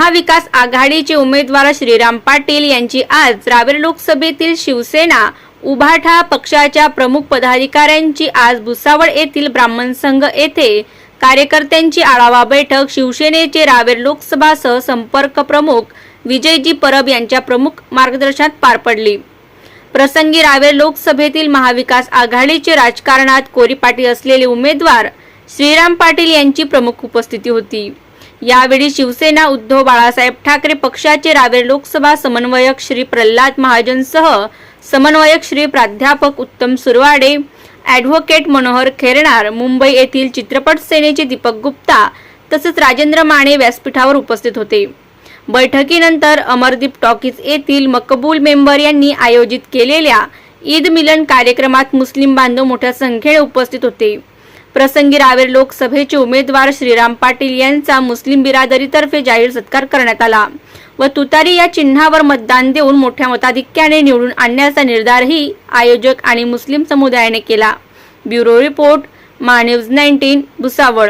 महाविकास आघाडीचे उमेदवार श्रीराम पाटील यांची आज रावेर लोकसभेतील शिवसेना उभाठा पक्षाच्या प्रमुख पदाधिकाऱ्यांची आज भुसावळ येथील ब्राह्मण संघ येथे कार्यकर्त्यांची आढावा बैठक शिवसेनेचे रावेर लोकसभा सहसंपर्क प्रमुख विजयजी परब यांच्या प्रमुख मार्गदर्शनात पार पडली. प्रसंगी रावेर लोकसभेतील महाविकास आघाडीचे राजकारणात कोरीपाटी असलेले उमेदवार श्रीराम पाटील यांची प्रमुख उपस्थिती होती. यावेळी शिवसेना उद्धव बाळासाहेब ठाकरे पक्षाचे रावेर लोकसभा समन्वयक श्री प्रल्हाद महाजनसह समन्वयक श्री प्राध्यापक उत्तम सुरवाडे ॲडव्होकेट मनोहर खेरणार मुंबई येथील चित्रपट सेनेचे दीपक गुप्ता तसेच राजेंद्र माने व्यासपीठावर उपस्थित होते. बैठकीनंतर अमरदीप टॉकीज येथील मकबूल मेंबर यांनी आयोजित केलेल्या ईद मिलन कार्यक्रमात मुस्लिम बांधव मोठ्या संख्येने उपस्थित होते. प्रसंगी रावेर लोकसभेचे उमेदवार श्रीराम पाटील यांचा मुस्लिम बिरादरीतर्फे जाहीर सत्कार करण्यात आला व तुतारी या चिन्हावर मतदान देऊन मोठ्या मताधिक्याने निवडून आणण्याचा निर्धारही आयोजक आणि मुस्लिम समुदायाने केला. ब्युरो रिपोर्ट मा न्यूज नाईन्टीन भुसावळ.